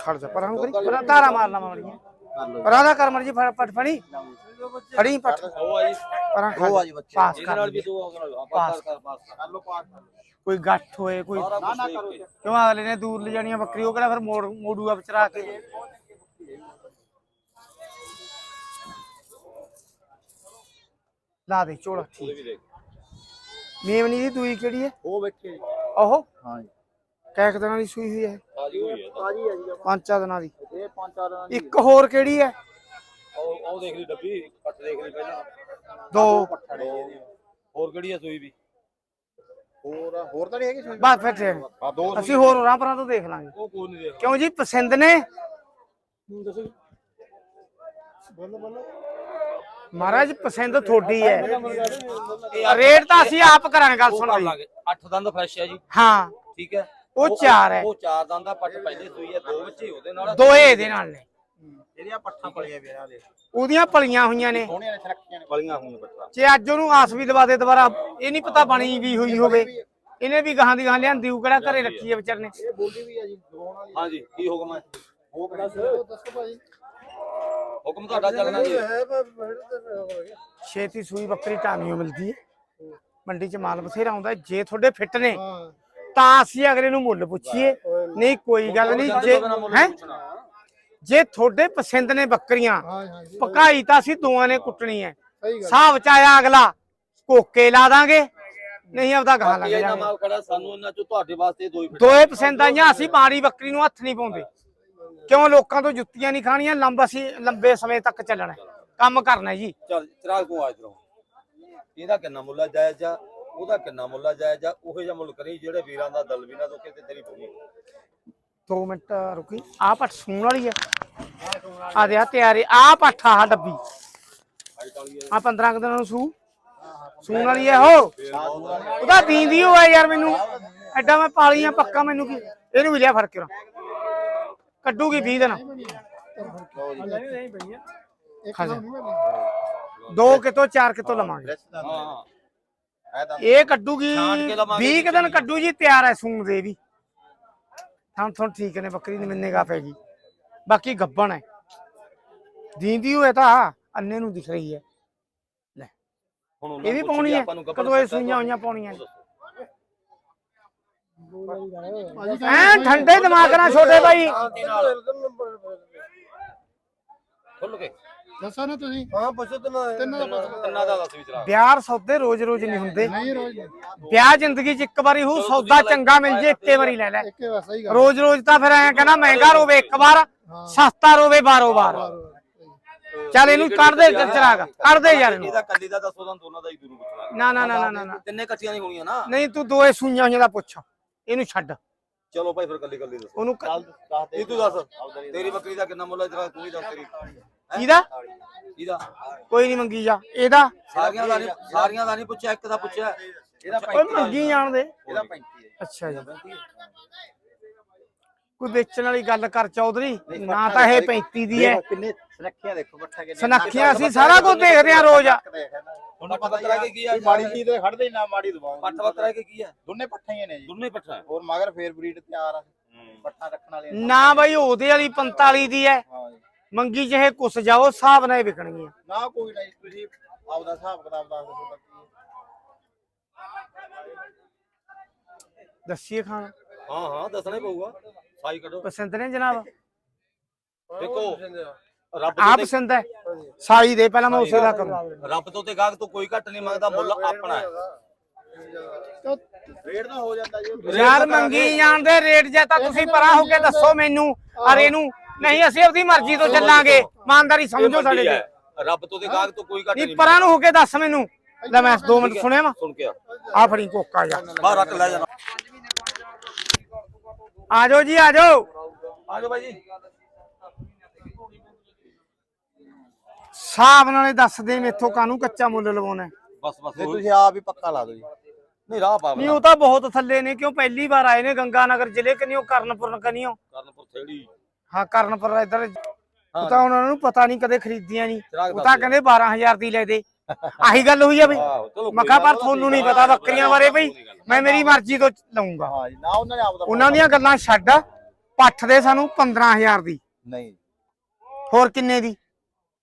ਖੜ ਜਾ ਪਰਾਂ ਨੂੰ ਕਰੀ। ਪਰਾਂ ਧਾਰਾ ਮਾਰ ਲਾ ਮੜੀਆਂ ਪਰਾਂ ਦਾ ਕਰ ਮਰਜ਼ੀ ਫੜ ਪਟ ਫੜੀ। ਫੜੀ ਪਟ ਉਹ ਆ ਜੀ। ਪਰਾਂ ਉਹ ਆ ਜੀ। ਬੱਚੇ। ਪਾਸ ਕਰ ਨਾਲ ਵੀ। ਦੋ ਪਾਸ। ਕਰ ਪਾਸ ਕਰ। ਲੋ ਪਾਸ ਕਰ। ਕੋਈ ਗੱਠ ਹੋਏ ਕੋਈ ਸਾਰਾ ਕੁਛ ਦੇਖ ਕੇ। ਕਿਉਂ ਅਗਲੇ ਨੇ ਦੂਰ ਲੈ ਜਾਣੀਆਂ ਬੱਕਰੀ ਉਹ ਕਿਹੜਾ ਫਿਰ ਮੋੜ ਮੋੜੂਗਾ ਵਿਚਰਾ ਕੇ? ਲਾ ਦੇ ਝੋਲਾ ਦੇਖ। ਮੇਮਨੀ ਦੀ ਦੂਈ ਕਿਹੜੀ ਹੈ? ਉਹ ਬੈਠੇ ਉਹ ਹਾਂ ਜੀ। ਕੈਕ ਦਿਨਾਂ ਦੀ ਸੂਈ ਹੋਈ ਹੈ? ਤਾਜੀ ਹੋਈ ਹੈ ਤਾਜੀ ਆ ਜੀ ਪੰਜਾਂ ਦਿਨਾਂ ਦੀ। ਇਹ ਪੰਜ ਚਾਰ ਦਿਨਾਂ ਦੀ। ਇੱਕ ਹੋਰ ਕਿਹੜੀ ਹੈ? ਉਹ ਉਹ ਦੇਖ ਲਈ ਡੱਬੀ ਪੱਟ ਦੇਖ ਲਈ ਪਹਿਲਾਂ। ਦੋ। ਦੋ। ਹੋਰ ਕਿਹੜੀ ਆ ਸੂਈ ਵੀ? ਹੋਰ ਹੋਰ ਤਾਂ ਨਹੀਂ ਹੈਗੀ ਸੂਈ? ਬਸ ਫਿਰ ਠੀਕ ਆ ਦੋ ਅਸੀਂ ਹੋਰ ਹੋਰਾਂ ਪਰਾਂ ਤੋਂ ਦੇਖ ਲਾਂਗੇ। ਉਹ ਕੋਈ ਨਹੀਂ ਦੇਖ ਕਿਉਂ ਜੀ ਪਸੰਦ ਨੇ? ਦੱਸੋ ਬੋਲੋ ਬੋਲੋ। ਮਹਾਰਾਜ ਪਸੰਦ ਤੁਹਾਡੀ ਹੈ। ਰੇਟ ਤਾਂ ਅਸੀਂ ਆਪ ਕਰਾਂਗੇ ਗੱਲ ਸੁਣ ਲਈ ਲਾਂਗੇ। ਅੱਠ ਦੰਦ ਫਰੈਸ਼ ਹੈ ਜੀ। ਹਾਂ। ਠੀਕ ਹੈ। ਉਹ ਚਾਰ ਹੈ। ਉਹ ਚਾਰ ਦੰਦ ਦਾ ਪੱਟ ਪਹਿਲੇ ਸੂਈ ਹੈ ਦੋ ਬੱਚੇ ਉਹਦੇ ਨਾਲ। ਦੋਏ ਇਹਦੇ ਨਾਲ ਨੇ। ਜਿਹੜੀਆਂ ਪੱਠਾਂ ਪਲੀਆਂ ਵੀਰਾਂ ਦੇ। ਉਹਦੀਆਂ ਪਲੀਆਂ ਹੋਈਆਂ ਨੇ। ਸੋਹਣੀਆਂ ਨੇ ਸੁਰੱਖੀਆਂ ਨੇ ਪਲੀਆਂ ਹੋਣ ਪੱਠਾਂ। ਜੇ ਅੱਜ ਉਹਨੂੰ ਆਸ ਵੀ ਦਵਾ ਦੇ ਦੁਬਾਰਾ ਇਹ ਨਹੀਂ ਪਤਾ ਬਣੀ ਵੀ ਹੋਈ ਹੋਵੇ। ਇਹਨੇ ਵੀ ਗਾਹਾਂ ਦੀ ਗਾਹਾਂ ਲਿਆਂਦੀ ਉਹ ਕਿਹੜਾ ਘਰੇ ਰੱਖੀ ਹੈ ਵਿਚਾਰ ਨੇ। ਇਹ ਬੋਲੀ ਵੀ ਆ ਜੀ ਲਵਾਉਣ ਵਾਲੀ ਹਾਂਜੀ ਕੀ ਹੁਕਮ ਹੈ ਹੁਕਮ ਦੱਸੋ ਭਾਈ ਹੁਕਮ ਤੁਹਾਡਾ ਚੱਲਣਾ ਜੀ। ਛੇਤੀ ਸੂਈ ਬੱਕਰੀ ਟਾਮੀਓ ਮਿਲਦੀ ਹੈ। ਮੰਡੀ 'ਚ ਮਾਲ ਬਥੇਰਾ ਆਉਂਦਾ ਜੇ ਤੁਹਾਡੇ ਫਿੱਟ ਨੇ ਤਾਂ ਅਸੀਂ ਅਗਲੇ ਨੂੰ ਮੁੱਲ ਪੁੱਛੀਏ। ਨਹੀਂ ਕੋਈ ਗੱਲ ਨਹੀਂ ਜੇ ਹੈ? ਜੇ ਤੁਹਾਡੇ ਪਸੰਦ ਨੇ ਬੱਕਰੀਆਂ ਪਕਾਈ ਤਾਂ ਅਸੀਂ ਦੋਵਾਂ ਨੇ ਕੁੱਟਣੀ ਹੈ। ਹਿਸਾਬ ਚ ਆਇਆ ਅਗਲਾ ਕੋਕੇ ਲਾ ਦਾਂਗੇ ਨਹੀਂ ਆਪਦਾ ਗਾਹ ਲੱਗ ਮਾਲ ਖੜਾ ਸਾਨੂੰ ਇਹਨਾਂ ਚੋਂ ਤੁਹਾਡੇ ਵਾਸਤੇ ਦੋ ਹੀ ਦੋਏ ਪਸੰਦ ਆਈਆਂ ਅਸੀਂ ਮਾੜੀ ਬੱਕਰੀ ਨੂੰ ਹੱਥ ਨਹੀਂ ਪਾਉਂਦੇ। ਕਿਉਂ ਲੋਕਾਂ ਤੋਂ ਜੁੱਤੀਆਂ ਨਹੀਂ ਖਾਣੀਆਂ ਲੰਬਾ ਅਸੀਂ ਲੰਬੇ ਸਮੇਂ ਤੱਕ ਚੱਲਣਾ। ਕੰਮ ਕਰਨਾ ਜੀ। ਚੱਲ ਚਿਰਾਗ ਕੋ ਆ ਇਧਰੋਂ। ਇਹਦਾ ਕਿੰਨਾ ਮੁੱਲ ਜਾਇਜ਼ ਆ? ਉਹਦਾ ਕਿੰਨਾ ਮੁੱਲ ਆ ਜਾਇਜ਼ ਆ? ਉਹੋ ਜਿਹਾ ਮੁੱਲ ਕਰੀ ਜਿਹੜੇ ਵੀਰਾਂ ਦਾ ਦਿਲ ਵੀ ਨਾ ਦੁਖੇ ਤੇ ਤੇਰੀ ਬੋਲੀ 2 ਮਿੰਟ ਰੁਕੀ। ਆਹ ਪੱਠ ਸੂਣ ਵਾਲੀ ਹੈ ਆ ਦੇ ਆ ਤਿਆਰੀ। ਆਹ ਪੱਠ ਆ ਡੱਬੀ। ਆ 15 ਕੁ ਦਿਨਾਂ ਨੂੰ ਸੂ। ਸੂਣ ਵਾਲੀ ਹੈ ਉਹ। ਉਹਦਾ ਦੀਂਦੀ ਹੋਇਆ ਯਾਰ ਮੈਨੂੰ। ਐਡਾ ਮੈਂ ਪਾਲੀਆਂ ਪੱਕਾ ਮੈਨੂੰ ਕੀ ਇਹਨੂੰ ਵੀ ਲਿਆ ਫ਼ਰਕ ਕਰਾਂ ਕੱਢੂਗੀ 20 ਦਿਨ। ਦੋ ਕਿਤੋਂ ਚਾਰ ਕਿਤੋਂ ਲਵਾਂਗੇ। ਹਾਂ। ਇਹ ਕੱਢੂਗੀ ਛਾਂਟ ਕੇ ਲਵਾਂਗੇ 20 ਕੁ ਦਿਨ ਕੱਢੂ ਜੀ ਤਿਆਰ ਹੈ ਸੂਣ ਦੇ ਵੀ। ਹੁਣ ਤੁਹਾਨੂੰ ਠੀਕ ਨੇ ਬੱਕਰੀ ਦੀ ਮੰਨੇਗਾ ਪੈਗੀ ਬਾਕੀ ਗੱਬਣ ਹੈ। ਦੀਂਦੀ ਹੋਏ ਤਾਂ ਅੰਨੇ ਨੂੰ ਦਿਖ ਰਹੀ ਹੈ। ਲੈ ਇਹ ਵੀ ਪਾਉਣੀ ਹੈ। ਆਪਾਂ ਨੂੰ ਗੱਬੜ ਕਦੋਂ ਇਹ ਸੂਈਆਂ ਹੋਈਆਂ ਪਾਉਣੀਆਂ ਐ ਠੰਡੇ ਦਿਮਾਗ ਨਾਲ ਛੋਟੇ ਭਾਈ। ਖੁੱਲ ਕੇ। ਦੱਸੋ ਨਾ ਤੁਸੀਂ। ਹਾਂ ਪੁੱਛੋ ਤੈਨੂੰ ਤਿੰਨਾਂ ਦਾ ਪੁੱਛ ਤਿੰਨਾਂ ਦਾ ਦੱਸ ਵੀ ਚਿਰਾਗ ਵਿਆਹ ਸੌਦੇ ਰੋਜ਼ ਰੋਜ਼ ਨਹੀਂ ਹੁੰਦੇ। ਨਹੀਂ ਰੋਜ਼ ਵਿਆਹ ਜ਼ਿੰਦਗੀ 'ਚ ਇੱਕ ਵਾਰੀ ਹੋ ਸੌਦਾ ਚੰਗਾ ਮਿਲ ਜੇ ਇੱਕੇ ਵਾਰੀ ਲੈ ਲੈ। ਇੱਕੇ ਵਾਰ ਸਹੀ ਗੱਲ। ਰੋਜ਼ ਰੋਜ਼ ਤਾਂ ਫਿਰ ਐਂ ਕਹਿੰਦਾ ਮਹਿੰਗਾ ਰੋਵੇ ਇੱਕ ਵਾਰ ਸਸਤਾ ਰੋਵੇ ਬਾਰੋ ਬਾਰ ਚੱਲ ਇਹਨੂੰ ਕੱਢ ਦੇ ਚਰਾਗ ਕੱਢ ਦੇ ਯਾਰ ਇਹਨੂੰ। ਇਹਦਾ ਕੱਲੀ ਦਾ ਦੱਸੋ ਤਾਂ ਦੋਨਾਂ ਦਾ ਹੀ ਦੂਰੂ ਪੁੱਛਣਾ। ਨਾ ਨਾ ਨਾ ਨਾ ਨਾ, ਤਿੰਨੇ ਕੱਟੀਆਂ ਨਹੀਂ ਹੋਣੀਆਂ ਨਾ। ਨਹੀਂ ਤੂੰ ਦੋਏ ਸੂਈਆਂ ਹੋਈਆਂ ਦਾ ਪੁੱਛ। ਇਹਨੂੰ ਛੱਡ। ਚਲੋ ਭਾਈ ਫਿਰ ਕੱਲੀ ਕੱਲੀ ਦੱਸੋ ਉਹਨੂੰ ਇਹ ਤੂੰ ਦੱਸ। ਤੇਰੀ ਬੱਕਰੀ ਦਾ ਕਿੰਨਾ ਮੁੱਲ ਹੈ ਜਰਾ ਤੂੰ ਹੀ ਦੱਸ ਤੇਰੀ। ਕਿਹਦਾ? ਇਹਦਾ ਕੋਈ ਨਹੀਂ ਮੰਗੀ ਜਾ। ਇਹਦਾ? ਸਾਰੀਆਂ ਦਾ ਨਹੀਂ ਸਾਰੀਆਂ ਦਾ ਨਹੀਂ ਪੁੱਛਿਆ ਇੱਕ ਦਾ ਪੁੱਛਿਆ। ਇਹਦਾ ਓਏ ਮੰਗੀ ਜਾਣ ਦੇ। ਇਹਦਾ 35 ਹੈ ਅੱਛਾ ਜੀ। ਕੋਈ ਵੇਚਣ ਵਾਲੀ ਗੱਲ ਕਰ ਚੌਧਰੀ ਨਾ ਤਾਂ ਇਹ 35 ਦੀ ਹੈ। ਕਿੰਨੇ ਸੁਨੱਖੀਆਂ ਦੇਖੋ ਪੱਠਾ ਕਿੰਨੇ ਸਨੱਖੀਆਂ ਅਸੀਂ ਸਾਰਾ ਕੁਝ ਦੇਖਦੇ ਆ ਰੋਜ਼। ਹੁਣ ਪਤਾ ਕਰਾ ਕੇ ਕੀ ਆ ਮਾੜੀ ਚੀਜ਼ ਤੇ ਖੜਦੇ ਨਾ ਮਾੜੀ ਦਵਾਉਂਗੇ ਪੱਠ ਬੱਕਰਾ ਕੇ ਕੀ ਆ? ਦੋਨੇ ਪੱਠਾ ਹੀ ਨੇ ਜੀ। ਦੋਨੇ ਪੱਠਾ। ਹੋਰ ਮਗਰ ਫੇਰ ਬਰੀਡ ਤਿਆਰ ਆ। ਪੱਠਾ ਰੱਖਣ ਵਾਲੇ ਨਾ ਬਾਈ ਉਹਦੇ ਵਾਲੀ 45 ਦੀ ਹੈ। ਮੰਗੀ ਜਿਹੇ ਕੁਸ ਜਾਓ ਹਿਸਾਬ ਨਾਲ ਹੀ ਵਿਕਣਗੀਆਂ। ਨਾ ਕੋਈ ਨਹੀਂ ਤੁਸੀਂ ਆਪਦਾ ਹਿਸਾਬ ਕਿਤਾਬ ਦੱਸ ਦਿਓ ਤੁਹਾਡਾ ਕੀ ਦੱਸੀਏ ਖਾਣ? ਹਾਂ ਹਾਂ ਦੱਸਣਾ ਹੀ ਪਊਗਾ। ਸਾਈ ਕੱਢੋ। ਪਸੰਦ ਨੇ ਜਨਾਬ? ਦੇਖੋ ਰੱਬ ਆ। ਤੋਂ ਪਸੰਦ ਹੈ। ਸਾਈ ਦੇ ਪਹਿਲਾਂ ਮੈਂ ਉਸੇ ਦਾ ਕਰੂੰ। ਰੱਬ ਤੋਂ ਤੇ ਗਾਹਕ ਤੋਂ ਕੋਈ ਘੱਟ ਨਹੀਂ ਮੰਗਦਾ ਮੁੱਲ ਆਪਣਾ ਹੈ। ਰੇਟ ਤਾਂ ਹੋ ਜਾਂਦਾ ਜੀ। ਯਾਰ ਮੰਗੀ ਜਾਂਦੇ ਰੇਟ ਜੇ ਤਾਂ ਤੁਸੀਂ ਪਰਾਂ ਹੋ ਕੇ ਦੱਸੋ ਮੈਨੂੰ। ਅਰੇ ਨੂੰ ਨਹੀਂ ਅਸੀਂ ਆਪਣੀ ਮਰਜ਼ੀ ਤੋਂ ਚੱਲਾਂਗੇ। ਇਮਾਨਦਾਰੀ ਸਮਝੋ ਸਾਡੇ ਤੇ ਰੱਬ ਤੋਂ ਤੇ ਗਾਹਕ ਤੋਂ ਕੋਈ ਘੱਟ ਨਹੀਂ ਨਹੀਂ। ਪਰਾਂ ਨੂੰ ਹੋ ਕੇ ਦੱਸ ਮੈਨੂੰ। ਲੈ ਮੈਂ 2 ਮਿੰਟ ਸੁਣਿਆ ਵਾ। ਸੁਣ ਕੇ ਆ। ਆ ਫੜੀ ਕੋਕਾ ਜਾ। ਬਾਹਰ ਰੱਖ ਲੈ ਜਾਣਾ ਆ ਜਾਓ ਜੀ ਆ ਜਾਓ। ਆ ਜਾਓ ਬਾਈ ਜੀ। ਹਿਸਾਬ ਨਾਲੇ ਦੱਸ ਦੇ ਮੇਥੋਂ ਕਾਹਨੂੰ ਕੱਚਾ ਮੁੱਲ ਲਵਾਉਣਾ ਹੈ? ਬਸ ਬਸ ਤੇ ਤੁਸੀਂ ਆਪ ਹੀ ਪੱਕਾ ਲਾ ਦਿਓ ਜੀ। ਨਹੀਂ ਰਾਹ ਪਾ ਨਹੀਂ ਉਹ ਤਾਂ ਬਹੁਤ ਥੱਲੇ ਨੇ ਕਿਉਂ ਪਹਿਲੀ ਵਾਰ ਆਏ ਨੇ ਗੰਗਾ ਨਗਰ ਜ਼ਿਲ੍ਹੇ ਕਨੀਓ ਕਰਨਪੁਰ ਕਨੀਓ। ਕਰਨਪੁਰ ਥੇੜੀ। ਹਾਂ ਕਰਨਪੁਰ ਇੱਧਰ ਉਹ ਤਾਂ ਉਹਨਾਂ ਨੂੰ ਪਤਾ ਨਹੀਂ ਕਦੇ ਖਰੀਦੀਆਂ ਨਹੀਂ। ਉਹ ਤਾਂ ਕਹਿੰਦੇ 12000 ਦੀ ਲੈ ਦੇ। ਆਹੀ ਗੱਲ ਹੋਈ ਆ ਬਈ ਆਹੋ ਚਲੋ ਮੈਂ ਕਿਹਾ ਪਰ ਤੁਹਾਨੂੰ ਨਹੀਂ ਪਤਾ ਬੱਕਰੀਆਂ ਬਾਰੇ ਬਈ ਮੈਂ ਮੇਰੀ ਮਰਜ਼ੀ ਤੋਂ ਨਾ ਉਹਨਾਂ ਦੀਆਂ ਗੱਲਾਂ ਛੱਡ ਪੱਠ ਦੇ ਸਾਨੂੰ 15000 ਦੀ। ਨਹੀਂ। ਹੋਰ ਕਿੰਨੇ ਦੀ?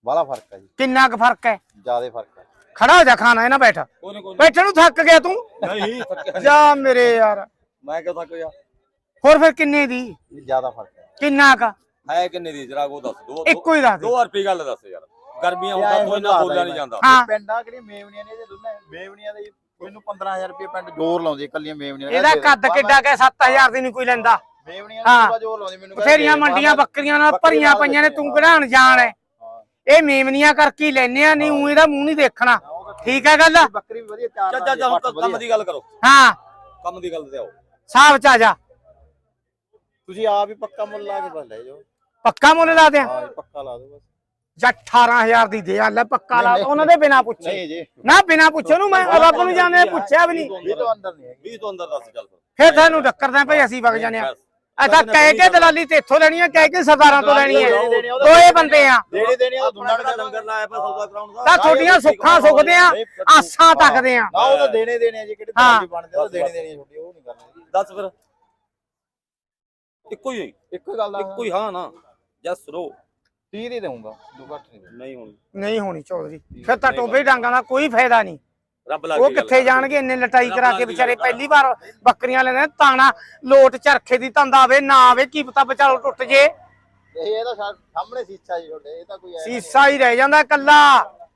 ਬਾਲਾ ਫ਼ਰਕ ਹੈ ਜੀ। ਕਿੰਨਾ ਕੁ ਫ਼ਰਕ ਹੈ? ਜ਼ਿਆਦਾ ਫ਼ਰਕ ਹੈ ਖੜਾ ਹੋ ਜਾ ਖਾਣਾ ਹੈ ਨਾ ਬੈਠ ਬੈਠਣ ਨੂੰ ਥੱਕ ਗਿਆ ਤੂੰ? ਨਹੀਂ। ਜਾ ਮੇਰੇ ਯਾਰ। ਮੈਂ ਕਿਉਂ ਥੱਕ ਗਿਆ? ਹੋਰ ਫਿਰ ਕਿੰਨੇ ਦੀ? ਜ਼ਿਆਦਾ ਫ਼ਰਕ ਕਿੰਨਾ ਕ? ਹੈ ਕਿੰਨੇ ਦੀ ਜਰਾ ਉਹ ਦੱਸ ਦੋ ਇੱਕੋ ਹੀ ਦੱਸ ਦੇ। 2 ਰੁਪਏ ਗੱਲ ਦੱਸ ਯਾਰ। ਗਰਮੀਆਂ ਇਹ ਕੋਈ ਨਾ ਬੋਲਿਆ ਨਹੀਂ ਜਾਂਦਾ। ਹਾਂ। ਪਿੰਡਾਂ ਕਿਹੜੀ ਮੇਵਨੀਆਂ ਨੇ ਇਹਦੇ ਦੋਨੇ? ਮੇਵਨੀਆਂ ਦੇ ਮੈਨੂੰ 15000 ਰੁਪਏ ਪਿੰਡ ਜ਼ੋਰ ਲਾਉਂਦੀ ਇਕੱਲੀਆਂ ਮੇਵਨੀਆਂ ਇਹਦਾ ਕੱਦ ਕਿੱਡਾ ਕਿ 7000 ਦੀ ਨਹੀਂ ਕੋਈ ਲੈਂਦਾ। ਮੇਵਨੀਆਂ ਹਾਂ। ਦਾ ਜ਼ੋਰ ਲਾਉਂਦੀ ਮੈਨੂੰ ਬਥੇਰੀਆਂ ਮੰਡੀਆਂ ਬੱਕਰੀਆਂ ਨਾਲ ਭਰੀਆਂ ਪਈਆਂ ਨੇ ਤੂੰ ਕਿਹੜਾ ਅਣਜਾਣ ਹੈ? ਇਹ ਮੇਮਨੀਆਂ ਕਰਕੇ ਹੀ ਲੈਨੇ ਆ ਨਹੀਂ ਉਹ ਇਹਦਾ ਮੂੰਹ ਨਹੀਂ ਦੇਖਣਾ। ਠੀਕ ਹੈ ਗੱਲ? ਬੱਕਰੀ ਵੀ ਵਧੀਆ ਚਾਰ ਚੱਲ ਚੱਲ ਚੱਲ ਹੁਣ ਕੰਮ ਦੀ ਗੱਲ ਕਰੋ। ਹਾਂ। ਕੰਮ ਦੀ ਗੱਲ ਤੇ ਆਓ। ਸਾਹਬ ਚ ਆ ਜਾ। ਤੁਸੀਂ ਆਪ ਹੀ ਪੱਕਾ ਮੁੱਲ ਲਾ ਕੇ ਬਸ ਲੈ ਜਾਓ। ਪੱਕਾ ਮੁੱਲ ਲਾ ਦਿਆਂ? ਹਾਂ ਜੀ, ਪੱਕਾ ਲਾ ਦਿਓ ਬਸ। ਜਾਂ 18000 ਦੀ ਦੇ ਆ ਲੈ ਪੱਕਾ ਲਾ ਉਹਨਾਂ ਦੇ ਬਿਨਾ ਪੁੱਛੇ। ਨਹੀਂ ਜੀ। ਨਾ ਬਿਨਾ ਪੁੱਛੇ ਨੂੰ ਮੈਂ ਰੱਬ ਨੂੰ ਜਾਣੇ ਪੁੱਛਿਆ ਵੀ ਨਹੀਂ। ਇਹ ਤੋਂ ਅੰਦਰ ਨਹੀਂ ਹੈਗੀ। 20 ਤੋਂ ਅੰਦਰ ਦੱਸ ਚੱਲ ਫਿਰ ਫਿਰ ਤੁਹਾਨੂੰ ਟੱਕਰਦਾ ਭਈ ਅਸੀਂ ਵਗ ਜਾਣੇ ਆ। ਅਸਾਂ ਕਹਿ ਕੇ ਦਲਾਲੀ ਤੇ ਇੱਥੋਂ ਲੈਣੀ ਆ ਕਹਿ ਕੇ ਸਰਦਾਰਾਂ ਤੋਂ ਲੈਣੀ ਆ, ਦੋਏ ਬੰਦੇ ਆ। ਦੇਣੀ ਦੇਣੀ ਆ ਦੁਨਾੜ ਦਾ ਲੰਗਰ ਲਾਇਆ ਪਿਆ ਸੌਦਾ ਕਰਾਉਣ ਦਾ। ਤਾਂ ਤੁਹਾਡੀਆਂ ਸੁੱਖਾਂ ਸੁਖਦੇ ਆ ਆਸਾਂ ਤੱਕਦੇ ਆ। ਨਾ ਉਹ ਤਾਂ ਦੇਣੇ ਦੇਣੇ ਆ ਜੀ ਕਿਹੜੇ ਹਾਂ। ਬਣਦੇ ਆ, ਉਹ ਦੇਣੇ ਦੇਣੇ ਆ ਛੋਟੀ ਉਹ ਨਹੀਂ ਕਰਨਾ। ਦੱਸ ਫਿਰ। ਇੱਕੋ ਹੀ ਇੱਕੋ ਹੀ ਗੱਲ ਆ। ਇੱਕੋ ਹੀ ਹਾਂ ਨਾ। ਜਸ ਰੋ। 30 ਦੀ ਦੇਵਾਂਗਾ ਦੋ ਘੱਟ ਨਹੀਂ। ਨਹੀਂ ਹੁਣ। ਨਹੀਂ ਹੋਣੀ ਚੌਧਰੀ। ਫਿਰ ਤਾਂ ਟੋਬੇ ਡਾਂਗਾਂ ਦਾ ਕੋਈ ਫਾਇਦਾ ਨਹੀਂ। ਰੱਬ ਲਾ ਉਹ ਕਿੱਥੇ ਜਾਣਗੇ? ਇੰਨੇ ਲਟਾਈ ਕਰਾ ਕੇ ਵਿਚਾਰੇ ਪਹਿਲੀ ਵਾਰ ਬੱਕਰੀਆਂ ਲੈਣੇ ਤਾਣਾ ਲੋਟ ਚਰਖੇ ਦੀ ਤੰਦ ਆਵੇ ਨਾ ਆਵੇ ਕੀ ਪਤਾ ਵਿਚਾਰੋ ਟੁੱਟ ਜੇ। ਇਹ ਇਹਦਾ ਸਾ- ਸਾਹਮਣੇ ਸੀਸਾ ਜੀ ਤੁਹਾਡੇ ਇਹ ਤਾਂ ਕੋਈ ਸੀਸਾ ਹੀ ਰਹਿ ਜਾਂਦਾ ਕੱਲਾ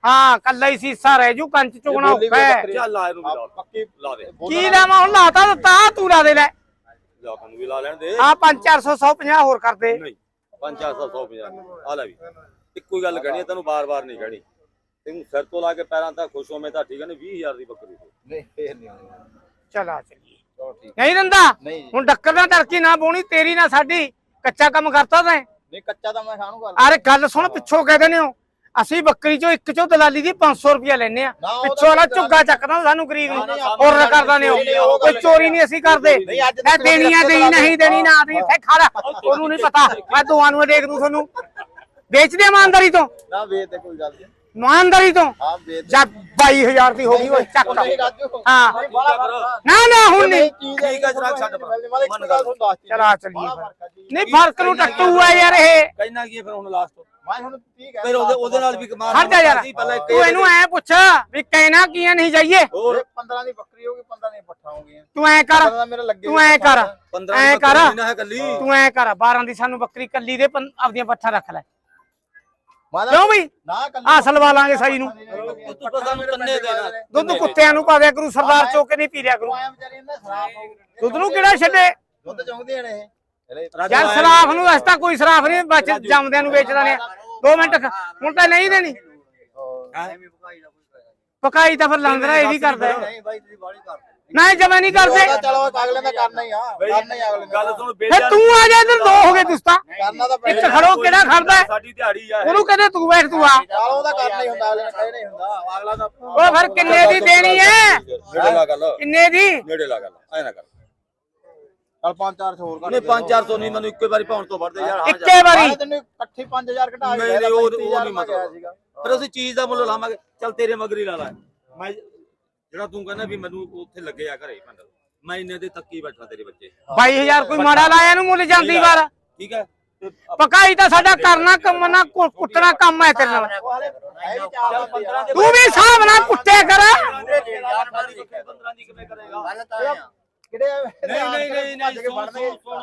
ਹਾਂ ਕੱਲਾ ਹੀ ਸੀਸਾ ਰਹਿ ਜੂ ਕੰਚ ਚੁਗਣਾ ਔਖਾ ਹੈ। ਚੱਲ ਲਾ ਇਹਨੂੰ ਪੱਕੀ ਲਾ ਦੇ। ਕੀ ਲਾਵਾਂ ਹੁਣ? ਲਾਤਾ ਦਿੱਤਾ ਤੂੰ ਲਾ ਦੇ ਲੈ। ਲੋਕਾਂ ਨੂੰ ਵੀ ਲਾ ਲੈਣ ਦੇ। ਆ 5 400 150 ਹੋਰ ਕਰ ਦੇ। ਨਹੀਂ 500 150 ਆ ਲੈ ਵੀ। ਇੱਕੋ ਹੀ ਗੱਲ ਕਹਿਣੀ ਹੈ, ਤੈਨੂੰ ਬਾਰ-ਬਾਰ ਨਹੀਂ ਕਹਿਣੀ। ਤੈਨੂੰ ਸਿਰ ਤੋਂ ਲਾ ਕੇ ਪੈਰਾਂ ਤੱਕ ਖੁਸ਼ ਹੋਵੇਂ ਤਾਂ ਠੀਕ ਹੈ ਨਹੀਂ 20000 ਦੀ ਬੱਕਰੀ ਦੇ। ਨਹੀਂ ਫੇਰ ਨਹੀਂ ਹੋਣੀ ਚਲਾ ਚੱਲੀਏ। ਚਲੋ ਠੀਕ। ਨਹੀਂ ਹੁਣ ਡੱਕਰ ਨਾ ਟਰਕੀ ਨਾ ਬੋਣੀ ਤੇਰੀ ਨਾ ਸਾਡੀ। ਕੱਚਾ ਕੰਮ ਕਰਤਾ ਤੈਂ। ਨਹੀਂ ਕੱਚਾ ਤਾਂ ਮੈਂ ਖਾਣੂ ਕਰ ਅਰੇ ਗੱਲ ਸੁਣ ਪਿੱਛੋਂ ਕਹਿ ਦਿੰਦੇ ਹੋ ਅਸੀਂ ਬੱਕਰੀ ਚੋਂ ਇੱਕ ਚੋਂ ਦਲਾਲੀ ਦੀ 500 ਰੁਪਇਆ ਲੈਨੇ ਆ ਪਿੱਛੋਂ ਵਾਲਾ ਝੁੱਗਾ ਚੱਕਦਾ ਸਾਨੂੰ ਗਰੀਬ ਨੂੰ। ਨਾ ਕਰਦਾ ਨੇ ਉਹ ਕੋਈ ਚੋਰੀ ਨਹੀਂ ਅਸੀਂ ਕਰਦੇ। ਇਹ ਦੇਣੀ ਆ ਦੇਣੀ ਨਹੀਂ ਦੇਣੀ ਨਾ ਦੇਣੀ ਇੱਥੇ ਖੜ ਉਹਨੂੰ ਨਹੀਂ ਪਤਾ। ਮੈਂ ਦੋਆਂ ਨੂੰ ਦੇਖ ਦੂੰ ਤੁਹਾਨੂੰ। ਵੇਚ ਦੇ ਇਮਾਨਦਾਰੀ ਤੋਂ। ਨਾ ਵੇਚ ਤੇ ਕੋਈ ਗੱਲ ਨਹੀਂ। ਇਮਾਨਦਾਰੀ ਤੋਂ। ਹਾਂ ਵੇਚ ਜਾਂ 22000 ਦੀ ਹੋ ਗਈ ਉਹ ਚੱਕ ਰਾਜੂ। ਹਾਂ। ਨਾ ਨਾ ਹੁਣ ਨਹੀਂ ਠੀਕ ਹੈ, ਜਰਾ ਛੱਡ ਪਰਾਂ। ਮੈਂ ਇੱਕ ਗੱਲ ਚਲਾ ਚੱਲੀਏ। ਨਹੀਂ ਫ਼ਰਕ ਨੂੰ ਟੱਟੂ ਆ? ਯਾਰ ਇਹ। ਕਹਿਣਾ ਕੀ ਫਿਰ ਹੁਣ ਲਾਸਟ ਮੈਂ ਹੁਣ ਠੀਕ ਹੈ ਫਿਰ ਉਹਦੇ ਉਹਦੇ ਨਾਲ ਵੀ ਕਮਾਲ ਹਟ ਜਾ ਯਾਰ। ਤੂੰ ਇਹਨੂੰ ਐ ਪੁੱਛ ਵੀ ਕਹਿਣਾ ਕੀ ਨਹੀਂ ਜਾਈਏ। ਹੋਰ। 15 ਦੀ ਬੱਕਰੀ ਹੋਗੀ 15 ਦੀ ਪੱਠਾ ਹੋਗੀਆਂ ਤੂੰ ਐ ਕਰ। 15 ਦਾ ਮੇਰਾ ਲੱਗੇ ਤੂੰ ਐ ਕਰ। 15 ਐ ਕਰ। ਨਾ ਹੈ ਕੱਲੀ ਤੂੰ ਐ ਕਰ। 12 ਦੀ ਸਾਨੂੰ ਬੱਕਰੀ ਕੱਲੀ ਦੇ ਆਪਦੀਆਂ ਪੱਠਾ ਰੱਖ ਲੈ। ਕਿਉਂ ਬਈ? ਨਾ ਹਾਸਲ ਨੂੰ। ਤੂੰ ਤਾਂ ਸਾਨੂੰ ਕੰਨੇ ਦੇਣਾ ਦੁੱਧ ਕੁੱਤਿਆਂ ਨੂੰ ਪਾ ਦਿਆ ਕਰੂ ਸਰਦਾਰ ਚੋਕੇ ਨਹੀਂ ਪੀ ਲਿਆ ਕਰੂ। ਦੁੱਧ ਨੂੰ ਕਿਹੜਾ ਛੱਡੇ? ਦੁੱਧ ਚਾਹੁੰਦੀਆਂ ਨੇ ਯਾਰ ਸਰਾਫ ਨੂੰ ਅਸਤਾ ਕੋਈ ਸਰਾਫ ਨਹੀਂ ਬੱਚ ਜੰਮਦਿਆਂ ਨੂੰ ਵੇਚਦਾ ਨੇ 2 ਮਿੰਟ ਹੁਣ ਤਾਂ ਨਹੀਂ ਦੇਣੀ। ਪਕਾਈ ਤਾਂ ਫਿਰ ਲੰਗਰਾ ਇਹ ਵੀ ਕਰਦਾ। ਨਹੀਂ ਬਾਈ ਤੁਸੀਂ ਬਾੜੀ ਕਰਦੇ ਨਹੀਂ ਜਮੇ ਨਹੀਂ ਕਰਦੇ। ਚਲੋ ਅਗਲੇ ਨੇ ਕਰਨਾ ਹੀ ਆ। ਕਰਨਾ ਹੀ ਅਗਲੇ ਨੇ ਗੱਲ ਸੁਣ ਫਿਰ ਤੂੰ ਆ ਜਾ ਇੱਧਰ ਦੋ ਹੋ ਗਏ ਦੋਸਤਾਂ ਕਰਨਾ ਤਾਂ ਇੱਕ ਖੜੋ ਕਿਹੜਾ ਖੜਦਾ? ਸਾਡੀ ਦਿਹਾੜੀ ਆ। ਉਹਨੂੰ ਕਹਿੰਦੇ ਤੂੰ ਬੈਠ ਤੂੰ ਆ। ਚਲ ਉਹਦਾ ਕਰਨਾ ਹੀ ਹੁੰਦਾ ਅਗਲੇ ਨੇ ਕਹਿਣਾ ਹੀ ਹੁੰਦਾ। ਅਗਲਾ ਤਾਂ ਉਹ ਫਿਰ ਕਿੰਨੇ ਦੀ ਦੇਣੀ ਹੈ? ਨੇੜੇ ਲਾ ਗੱਲ। ਕਿੰਨੇ ਦੀ? ਨੇੜੇ ਲਾ ਗੱਲ ਐ ਨਾ ਕਰ। ਚਲ 5-4 ਹੋਰ ਘੱਟ ਨਹੀਂ 5-400 ਨਹੀਂ ਮੈਨੂੰ ਇੱਕੇ ਵਾਰੀ ਪਾਉਣ ਤੋਂ ਵੱਧਦੇ ਯਾਰ। ਇੱਕੇ ਵਾਰੀ? ਤੈਨੂੰ ਇਕੱਠੀ 5000 ਘਟਾ ਕੇ ਨਹੀਂ ਉਹ ਉਹ 35,000 ਨਹੀਂ ਮਤਲਬ। ਫਿਰ ਅਸੀਂ ਚੀਜ਼ ਦਾ ਮੁੱਲ ਲਾਵਾਂਗੇ। ਚੱਲ ਤੇਰੇ ਮਗਰੀ ਲਾ ਲੈ। ਮੈਂ ਜਿਹੜਾ ਤੂੰ ਕਹਿੰਦਾ ਵੀ ਮੈਨੂੰ ਉੱਥੇ ਲੱਗੇ ਆ ਘਰੇ ਪਿੰਡ ਮੈਂ ਇੰਨੇ ਦੇ ਤੱਕੀ ਬੈਠਾ ਤੇਰੇ ਬੱਚੇ। 22000 ਕੋਈ ਮਾੜਾ ਲਾਇਆ ਨੂੰ ਮੁੱਲ ਜਾਂਦੀ ਵਾਰ। ਠੀਕ ਹੈ ਪਕਾਈ ਤਾਂ ਸਾਡਾ ਕਰਨਾ ਕੰਮ ਨਾ ਕੁੱਟਣਾ ਕੰਮ ਹੈ ਤੇਰੇ ਨਾਲ। ਤੂੰ ਵੀ ਹਿਸਾਬ ਨਾਲ ਕੁੱਟਿਆ ਕਰ। 15 ਦੀ ਕਿਵੇਂ ਕਰੇਗਾ? ਕਿਹੜੇ ਨਹੀਂ ਨਹੀਂ ਨਹੀਂ ਭੱਜ ਨਹੀਂ ਕੇ ਸੁਣ ਬਣਨਗੇ। ਸੁਣ।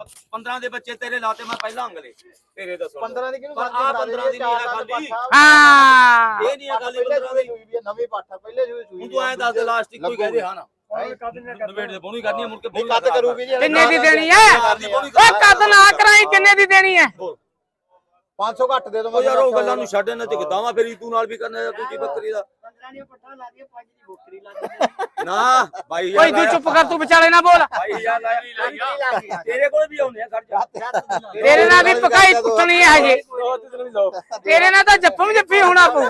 15 ਦੇ ਬੱਚੇ ਤੇਰੇ ਲਾਤੇ ਮੈਂ ਪਹਿਲਾਂ ਅੰਗਲੇ ਤੇਰੇ ਦੱਸੋ 15 ਦੀ ਕਿਹਨੂੰ ਪਰ ਆਹ 15 ਦੀ ਨਹੀਂ ਖਾਲੀ ਹਾਂ। ਇਹ ਨਹੀਂ ਹੈ ਖਾਲੀ 15 ਦੀ। ਸੂਈ ਵੀ ਹੈ, ਨਵੀਂ ਪਾਠਾ ਪਹਿਲੇ ਸੂਈ ਸੂਈ ਹੁਣ ਤੂੰ ਐਂ ਦੱਸ ਲਾਸਟ ਇੱਕੋ ਹੀ ਕਹਦੇ ਹਾਂ ਨਾ। ਨਵੇੜ ਦੇ ਬੋਣੀ ਕਰਨੀ ਹੈ ਮੁੜ ਕੇ ਨਹੀਂ ਬੋਣੀ ਕੱਦ ਕਰੂਗੀ ਜੀ ਕਿੰਨੇ ਦੀ ਦੇਣੀ ਹੈ? ਓ ਕਦ ਨਾ ਕਰਾਈ ਕਿੰਨੇ ਦੀ ਦੇਣੀ ਹੈ? 500 ਘੱਟ ਦੇ ਦੋ ਉਹ ਯਾਰ ਉਹ ਗੱਲਾਂ ਨੂੰ ਛੱਡ ਇਹਨਾਂ ਤੇ ਗਦਾਵਾ ਫੇਰੀ ਤੂੰ ਨਾਲ ਵੀ ਕਰਨਾ ਜਾਂ ਦੂਜੀ ਬੱਕਰੀ ਦਾ। ਨਾ ਬਾਈ ਓਏ ਤੂੰ ਚੁੱਪ ਕਰ ਤੂੰ ਵਿਚਾਲੇ ਨਾ ਬੋਲ। ਬਾਈ ਯਾਰ ਤੇਰੇ ਕੋਲ ਵੀ ਆਉਂਦੇ ਆ ਜਾ ਤੇਰੇ ਨਾਲ ਵੀ ਪਕਾਈ ਕੁੱਟਣੀ ਹੈ ਹਜੇ ਤੇਰੇ ਨਾਲ ਤਾਂ ਜੱਫਮ ਜੱਫੀ ਹੋਣਾ ਪਊ।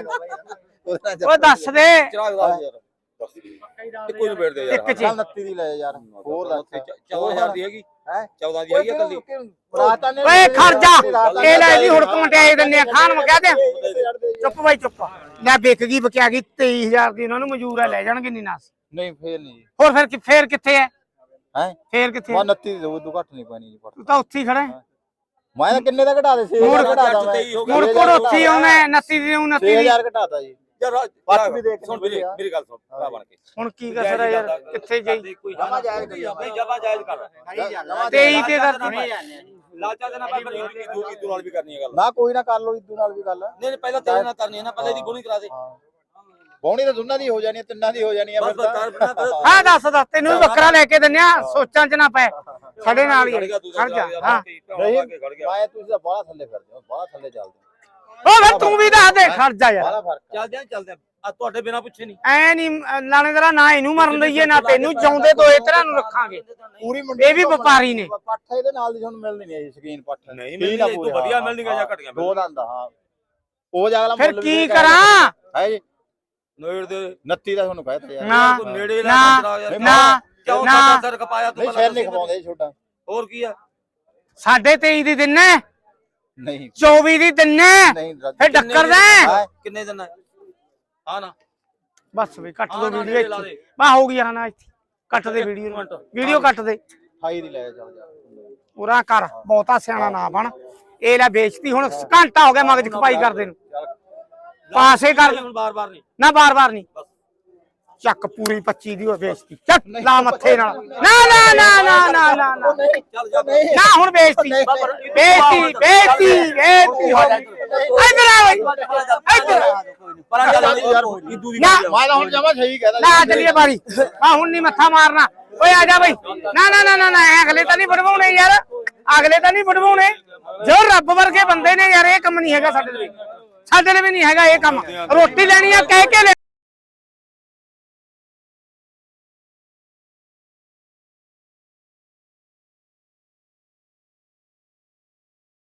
ਓ ਦੱਸ ਦੇ। ਚਿਰਾਗ ਦਾ ਯਾਰ। ਇੱਕੋ ਹੀ ਵੇੜ ਦੇ ਯਾਰ ਇੱਕ ਚ 29 ਦੀ ਲੈ ਯਾਰ। ਹੋਰ ਦੱਸ। 14000 ਦੀ ਹੈਗੀ। ਹੈ? 14 ਦੀ ਹੈਗੀ ਆ ਕੱਲੀ ਰਾਤਾਂ ਨੇ ਓਏ ਖੜ ਜਾ। ਇਹ ਲੈ ਜੀ ਹੁਣ ਕਮਟਿਆਏ ਦਿੰਨੇ ਆ ਖਾਨ ਮੈਂ ਕਹਿ ਦੇ। ਚੁੱਪ ਬਾਈ ਚੁੱਪ। ਲੈ ਵਿਕ ਗਈ ਬਕਿਆ ਗਈ 23000 ਦੀ ਉਹਨਾਂ ਨੂੰ ਮਨਜ਼ੂਰ ਹੈ ਲੈ ਜਾਣਗੇ ਨਹੀਂ ਨਾਸ। ਨਹੀਂ ਫੇਰ ਨਹੀਂ ਜੀ। ਹੋਰ ਫਿਰ ਕਿ- ਫੇਰ ਕਿੱਥੇ ਹੈ ਹੈ? ਫੇਰ ਕਿੱਥੇ ਮੈਂ 29 ਦੀ ਦੋ ਤੂੰ ਘੱਟ ਨਹੀਂ ਪੈਣੀ ਜੀ ਪਰ। ਤੂੰ ਤਾਂ ਉੱਥੇ ਹੀ ਖੜਾ ਹੈ। ਮੈਂ ਤਾਂ ਕਿੰਨੇ ਦਾ ਘਟਾ ਦੇ? 6000 ਮੁੜ- ਘਟਾਦਾ ਮੈਂ ਤੇਈ ਹੋ ਗਿਆ। ਮੁੜ ਕੋੜ ਉੱਥੇ ਆਉਣਾ ਹੈ, 29 ਦੀ 29 ਦੀ। 6000 ਘਟਾਤਾ ਜੀ। ਯਾਰ ਪੱਟ ਵੀ ਦੇਖ ਸੁਣ ਲਈ ਮੇਰੀ ਆ। ਮੇਰੀ ਗੱਲ ਸੁਣ ਭਰਾ ਬਣ ਕੇ। ਹੁਣ ਕੀ ਕਸਰ ਹੈ ਯਾਰ? ਕਿੱਥੇ ਜਾਈ? ਕੋਈ ਜਮਾਂ ਜਾਇਜ਼ ਕਰੀ ਜਾਂਦਾ। ਨਹੀਂ ਜਮਾ ਜਾਇਜ਼ ਕਰ ਤੇਈ ਤੇ ਕਰ ਲਾਲਚਾ ਦੇ ਨਾਲ ਪਰ ਨਹੀਂ ਦੂ ਕੀ ਨਾਲ ਵੀ ਕਰਨੀ ਹੈ ਗੱਲ। ਨਾ ਕੋਈ ਨਾ ਕਰ ਲੋ ਇਦੂ ਨਾਲ ਵੀ ਗੱਲ। ਨਹੀਂ ਨਹੀਂ ਪਹਿਲਾਂ ਤੇਰੇ ਨਾਲ ਕਰਨੀ ਹੈ ਨਾ ਪਹਿਲਾਂ ਇਹਦੀ ਬੋਲੀ ਕਰਾ ਦੇ। ਬੌਣੀ ਤਾਂ ਦੋਨਾਂ ਦੀ ਹੋ ਜਾਣੀ ਹੈ, ਤਿੰਨਾਂ ਦੀ ਹੋ ਜਾਣੀ ਕਰ ਹਾਂ ਦੱਸ ਦੱਸ ਤੈਨੂੰ ਵੀ ਬੱਕਰਾ ਲੈ ਕੇ ਦਿੰਨੇ ਆ ਸੋਚਾਂ ਚ ਨਾ ਪੈ। ਸਾਡੇ ਨਾਲ ਹੀ ਹੈ। ਖੜ ਜਾ ਹਾਂ। ਨਹੀਂ ਮੈਂ ਤੁਸੀਂ ਤਾਂ ਬਾਹਲਾ ਥੱਲੇ ਕਰਦੇ ਹੋ ਬਾਹਲਾ ਥੱਲੇ ਚੱਲਦੇ ਉਹ ਫਿਰ ਤੂੰ ਵੀ ਦੱਸ ਦੇ ਖੜ ਜਾ ਯਾਰ। ਬਾਹਲਾ ਫ਼ਰਕ ਚੱਲਦੇ ਆ ਚੱਲਦੇ ਆ। ਤੁਹਾਡੇ ਬਿਨਾ ਪੁੱਛੇ ਨਹੀਂ ਐ ਨਹੀਂ ਲਾਣੇ ਤੇਰਾ ਨਾ ਇਹਨੂੰ ਮਰਨ ਦਈਏ ਨਾ ਤੈਨੂੰ ਜਾਉਂਦੇ ਦੋਏ ਤਰ੍ਹਾਂ ਨੂੰ ਰੱਖਾਂਗੇ। ਪੂਰੀ ਮੰਡੀ ਇਹ ਵੀ ਵਪਾਰੀ ਨੇ। ਪੱਠ ਇਹਦੇ ਨਾਲ ਦੀ ਤੁਹਾਨੂੰ ਮਿਲਣੀ ਨਹੀਂ ਸਕੀਨ ਪੱਠ ਨਹੀਂ ਮਿਲਣੀ ਨਾ ਇਹ ਤੋਂ ਵਧੀਆ ਹਾਂ, ਮਿਲਣਗੀਆਂ ਜਾਂ। ਘਟੀਆਂ ਦੋ ਦੰਦ ਹਾਂ। ਉਹ ਜਾਗਲਾ ਫਿਰ ਕੀ ਕਰਾਂ? ਹੈ ਜੀ। ਨੇੜ ਦੇ। 29 ਦਾ ਤੁਹਾਨੂੰ ਕਹਿਤਾ ਯਾਰ। ਨਾ ਤੂੰ ਨੇੜੇ ਨਾ, ਨਾ ਨਾ। ਸਾਡਾ ਸਿਰ ਖਪਾਇਆ ਤੂੰ ਨਹੀਂ ਪਹਿਲਾਂ ਸ਼ਹਿਰ ਨਹੀਂ ਦੱਸ ਖਵਾਉਂਦੇ ਛੋਟਾ। ਹੋਰ ਕੀ ਆ? ਸਾਢੇ 23 ਦੀ ਦਿਨੇ ਨਹੀਂ। 24 ਦੀ ਦਿਨੇ ਨਹੀਂ ਫਿਰ ਡੱਕਰ ਦੇ ਹਾਂ। ਕਿੰਨੇ ਦਿਨ? ਹੈ ਨਾ। ਬਸ ਵੀ ਕੱਟ ਦੋ ਵੀਡੀਓ। ਬਾ ਹੋ ਗਈ ਹਾਂ ਨਾ ਇੱਥੇ। ਕੱਟ ਦੇ ਵੀਡੀਓ। ਵੀਡੀਓ ਕੱਟ ਦੇ। 28 ਦੀ ਲੈ ਜਾ ਚੱਲ ਜਾ। ਪੂਰਾ ਕਰ। ਬਹੁਤਾ ਸਿਆਣਾ ਨਾ ਬਣ। ਇਹ ਲੈ ਵੇਚਤੀ ਹੁਣ ਘੰਟਾ ਹੋ ਗਿਆ ਮਗਜ ਖਪਾਈ ਕਰਦੇ ਨੂੰ। ਪਾਸੇ ਕਰ। ਹੁਣ ਬਾਰ-ਬਾਰ ਨਹੀਂ। ਨਾ ਬਾਰ ਬਾਰ ਨਹੀਂ ਚੱਕ ਪੂਰੀ 25 ਦੀ ਉਹ ਵੇਚਤੀ। ਚੱਕ ਲਾ ਮੱਥੇ ਨਾਲ। ਨਾ ਨਾ ਨਾ ਨਾ ਨਾ ਨਾ ਨਾ। ਚੱਲ ਜਾ। ਨਾ ਹੁਣ ਵੇਚਤੀ। ਵੇਚਤੀ ਵੇਚਤੀ ਵੇਚਤੀ। ਹੋ ਗਈ ਇਧਰ ਆ ਬਈ। ਇਧਰ ਪਰ ਚੱਲ ਯਾਰ ਇਦੂ ਦੀ ਨਾ। ਮੈਂ ਤਾਂ ਹੁਣ ਜਮਾ ਸਹੀ ਕਹਿਦਾ ਨਾ ਚੱਲੀਏ ਬਾਰੀ। ਆ ਹੁਣ ਨਹੀਂ ਮੱਥਾ ਮਾਰਨਾ। ਓਏ ਆ ਜਾ ਬਈ। ਨਾ ਨਾ ਨਾ ਨਾ ਨਾ ਇਹ ਅਗਲੇ ਤਾਂ ਨਹੀਂ ਵਡਵਾਉਣੇ ਯਾਰ। ਅਗਲੇ ਤਾਂ ਨਹੀਂ ਵਡਵਾਉਣੇ। ਜੋ ਰੱਬ ਵਰਗੇ ਬੰਦੇ ਨੇ ਯਾਰ ਇਹ ਕੰਮ ਨਹੀਂ ਹੈਗਾ ਸਾਡੇ ਲਈ। ਸਾਡੇ ਲਈ ਵੀ ਨਹੀਂ ਹੈਗਾ ਇਹ ਕੰਮ। ਰੋਟੀ ਲੈਣੀ ਆ ਕਹਿ ਕੇ ਲੈ